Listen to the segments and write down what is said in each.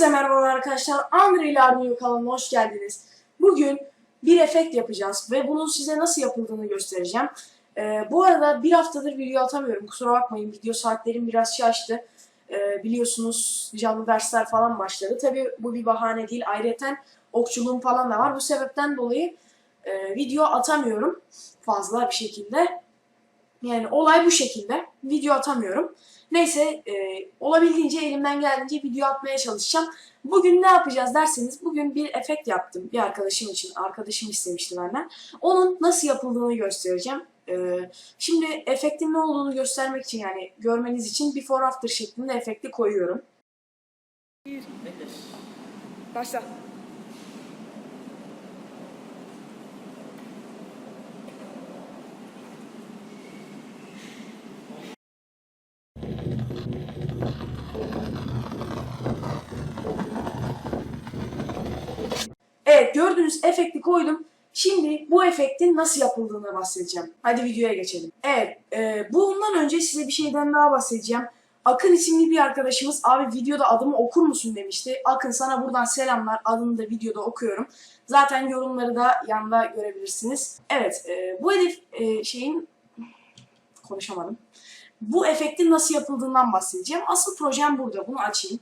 Hepinize merhabalar arkadaşlar. Unreal Arduino kanalına hoş geldiniz. Bugün bir efekt yapacağız ve bunun size nasıl yapıldığını göstereceğim. Ee, bu arada bir haftadır video atamıyorum. Kusura bakmayın video saatlerim biraz şaştı. Ee, biliyorsunuz canlı dersler falan başladı. Tabi bu bir bahane değil. Ayrıca okçuluğum falan da var. Bu sebepten dolayı e, video atamıyorum fazla bir şekilde. Yani olay bu şekilde. Video atamıyorum. Neyse e, olabildiğince elimden geldiğince video atmaya çalışacağım. Bugün ne yapacağız derseniz bugün bir efekt yaptım bir arkadaşım için. Arkadaşım istemişti benden. Onun nasıl yapıldığını göstereceğim. E, şimdi efektin ne olduğunu göstermek için yani görmeniz için before after şeklinde efekti koyuyorum. Başla. Gördüğünüz efekti koydum. Şimdi bu efektin nasıl yapıldığını bahsedeceğim. Hadi videoya geçelim. Evet e, bundan önce size bir şeyden daha bahsedeceğim. Akın isimli bir arkadaşımız abi videoda adımı okur musun demişti. Akın sana buradan selamlar. Adını da videoda okuyorum. Zaten yorumları da yanda görebilirsiniz. Evet e, bu hedef e, şeyin konuşamadım. Bu efektin nasıl yapıldığından bahsedeceğim. Asıl projem burada. Bunu açayım.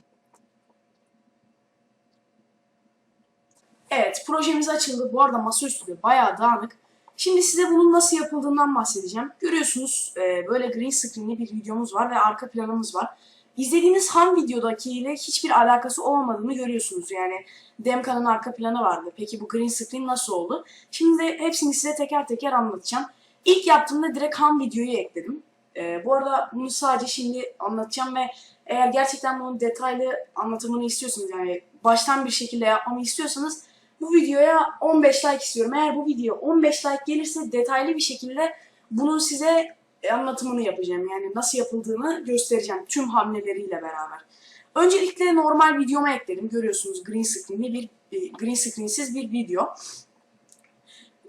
Evet, projemiz açıldı. Bu arada masaüstü de bayağı dağınık. Şimdi size bunun nasıl yapıldığından bahsedeceğim. Görüyorsunuz e, böyle green screen'li bir videomuz var ve arka planımız var. İzlediğiniz ham videodakiyle hiçbir alakası olmadığını görüyorsunuz. Yani Demka'nın arka planı vardı. Peki bu green screen nasıl oldu? Şimdi de hepsini size teker teker anlatacağım. İlk yaptığımda direkt ham videoyu ekledim. E, bu arada bunu sadece şimdi anlatacağım ve eğer gerçekten bunun detaylı anlatımını istiyorsanız yani baştan bir şekilde yapmamı istiyorsanız bu videoya 15 like istiyorum. Eğer bu video 15 like gelirse detaylı bir şekilde bunun size anlatımını yapacağım. Yani nasıl yapıldığını göstereceğim tüm hamleleriyle beraber. Öncelikle normal videoma ekledim. Görüyorsunuz green screen'li bir green screen'siz bir video.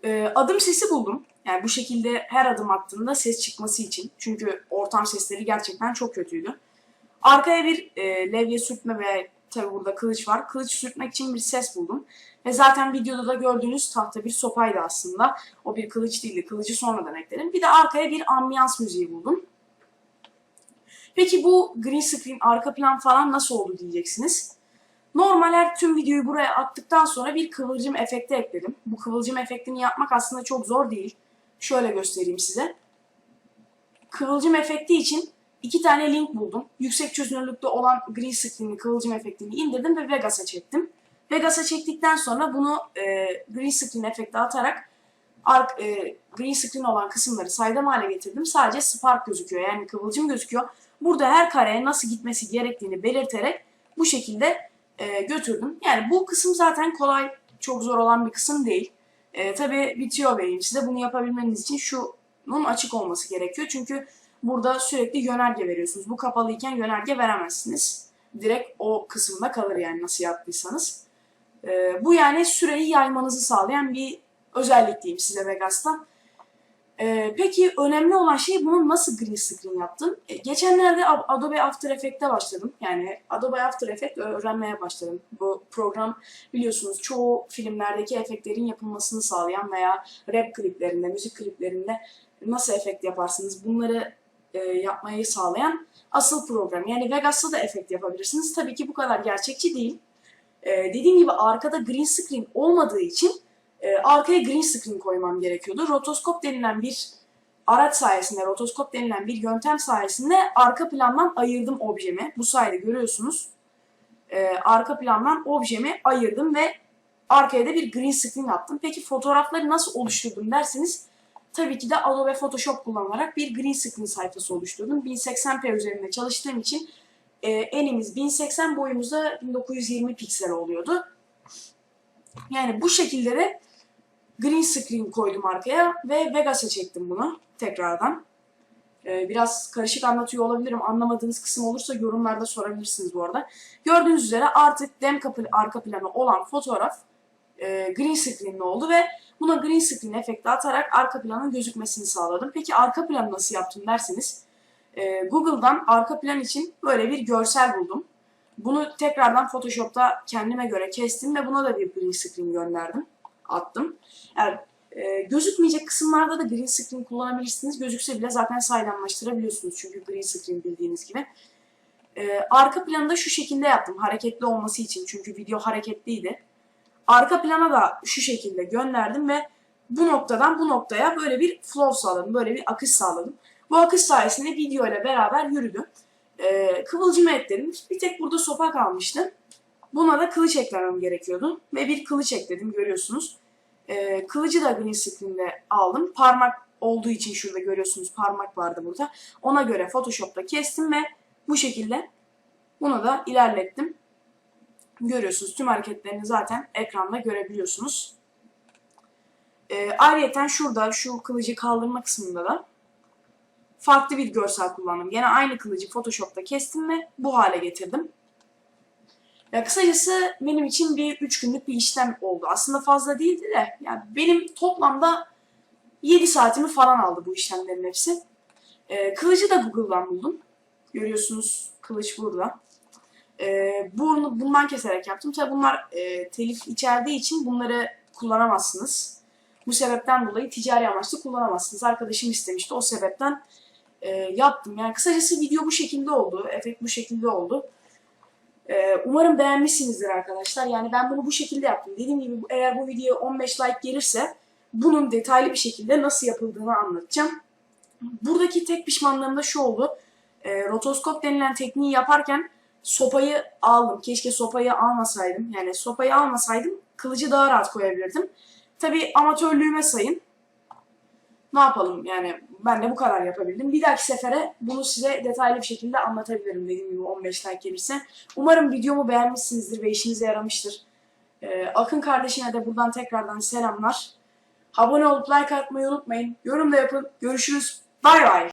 Ee, adım sesi buldum. Yani bu şekilde her adım attığımda ses çıkması için. Çünkü ortam sesleri gerçekten çok kötüydü. Arkaya bir e, levye sürtme ve tabi burada kılıç var. Kılıç sürtmek için bir ses buldum. Ve zaten videoda da gördüğünüz tahta bir sopaydı aslında. O bir kılıç değildi. Kılıcı sonradan ekledim. Bir de arkaya bir ambiyans müziği buldum. Peki bu green screen arka plan falan nasıl oldu diyeceksiniz. Normal her tüm videoyu buraya attıktan sonra bir kıvılcım efekti ekledim. Bu kıvılcım efektini yapmak aslında çok zor değil. Şöyle göstereyim size. Kıvılcım efekti için iki tane link buldum. Yüksek çözünürlükte olan green screen'li kıvılcım efektini indirdim ve Vegas'a çektim. Vegas'a çektikten sonra bunu e, green screen efekti atarak ark, e, green screen olan kısımları saydam hale getirdim. Sadece spark gözüküyor yani kıvılcım gözüküyor. Burada her kareye nasıl gitmesi gerektiğini belirterek bu şekilde e, götürdüm. Yani bu kısım zaten kolay, çok zor olan bir kısım değil. E, tabii bitiyor vereyim size. Bunu yapabilmeniz için şunun açık olması gerekiyor. Çünkü burada sürekli yönerge veriyorsunuz. Bu kapalıyken yönerge veremezsiniz. Direkt o kısımda kalır yani nasıl yaptıysanız. E, bu yani süreyi yaymanızı sağlayan bir özellik diyeyim size Vegas'ta. E, peki önemli olan şey bunu nasıl green screen yaptım? E, geçenlerde Adobe After Effects'te başladım. Yani Adobe After Effects öğrenmeye başladım. Bu program biliyorsunuz çoğu filmlerdeki efektlerin yapılmasını sağlayan veya rap kliplerinde, müzik kliplerinde nasıl efekt yaparsınız bunları e, yapmayı sağlayan asıl program. Yani Vegas'ta da efekt yapabilirsiniz. Tabii ki bu kadar gerçekçi değil. Ee, dediğim gibi arkada green screen olmadığı için e, arkaya green screen koymam gerekiyordu. Rotoskop denilen bir araç sayesinde, rotoskop denilen bir yöntem sayesinde arka plandan ayırdım objemi. Bu sayede görüyorsunuz. E, arka plandan objemi ayırdım ve arkaya da bir green screen attım. Peki fotoğrafları nasıl oluşturdum derseniz tabii ki de Adobe Photoshop kullanarak bir green screen sayfası oluşturdum. 1080p üzerinde çalıştığım için e, enimiz 1080 boyumuzda 1920 piksel oluyordu. Yani bu şekilde de green screen koydum arkaya ve Vegas'a çektim bunu tekrardan. Ee, biraz karışık anlatıyor olabilirim. Anlamadığınız kısım olursa yorumlarda sorabilirsiniz bu arada. Gördüğünüz üzere artık dem kapı arka planı olan fotoğraf e, green screen'li oldu ve buna green screen efekti atarak arka planın gözükmesini sağladım. Peki arka planı nasıl yaptım derseniz e, Google'dan arka plan için böyle bir görsel buldum. Bunu tekrardan Photoshop'ta kendime göre kestim ve buna da bir green screen gönderdim. Attım. Yani e, gözükmeyecek kısımlarda da green screen kullanabilirsiniz. Gözükse bile zaten saydamlaştırabiliyorsunuz çünkü green screen bildiğiniz gibi. E, arka planı da şu şekilde yaptım hareketli olması için çünkü video hareketliydi. Arka plana da şu şekilde gönderdim ve bu noktadan bu noktaya böyle bir flow sağladım, böyle bir akış sağladım. Bu akış sayesinde video ile beraber yürüdü. Ee, kıvılcımı ekledim. Bir tek burada sopa kalmıştı. Buna da kılıç eklemem gerekiyordu. Ve bir kılıç ekledim görüyorsunuz. Ee, kılıcı da green screen'de aldım. Parmak olduğu için şurada görüyorsunuz parmak vardı burada. Ona göre Photoshop'ta kestim ve bu şekilde bunu da ilerlettim. Görüyorsunuz tüm hareketlerini zaten ekranda görebiliyorsunuz. Ee, ayrıca şurada şu kılıcı kaldırma kısmında da farklı bir görsel kullandım. Yine aynı kılıcı Photoshop'ta kestim ve bu hale getirdim. Ya kısacası benim için bir 3 günlük bir işlem oldu. Aslında fazla değildi de yani benim toplamda 7 saatimi falan aldı bu işlemlerin hepsi. Ee, kılıcı da Google'dan buldum. Görüyorsunuz kılıç burada. Ee, bunu bundan keserek yaptım. Tabi bunlar e, telif içerdiği için bunları kullanamazsınız. Bu sebepten dolayı ticari amaçlı kullanamazsınız. Arkadaşım istemişti. O sebepten e, yaptım. Yani kısacası video bu şekilde oldu. Efekt bu şekilde oldu. E, umarım beğenmişsinizdir arkadaşlar. Yani ben bunu bu şekilde yaptım. Dediğim gibi eğer bu video 15 like gelirse bunun detaylı bir şekilde nasıl yapıldığını anlatacağım. Buradaki tek pişmanlığım da şu oldu. E, rotoskop denilen tekniği yaparken sopayı aldım. Keşke sopayı almasaydım. Yani sopayı almasaydım kılıcı daha rahat koyabilirdim. Tabi amatörlüğüme sayın. Ne yapalım yani ben de bu kadar yapabildim. Bir dahaki sefere bunu size detaylı bir şekilde anlatabilirim dediğim gibi 15 like gelirse. Umarım videomu beğenmişsinizdir ve işinize yaramıştır. Ee, Akın kardeşine de buradan tekrardan selamlar. Abone olup like atmayı unutmayın. Yorum da yapın. Görüşürüz. Bay bay.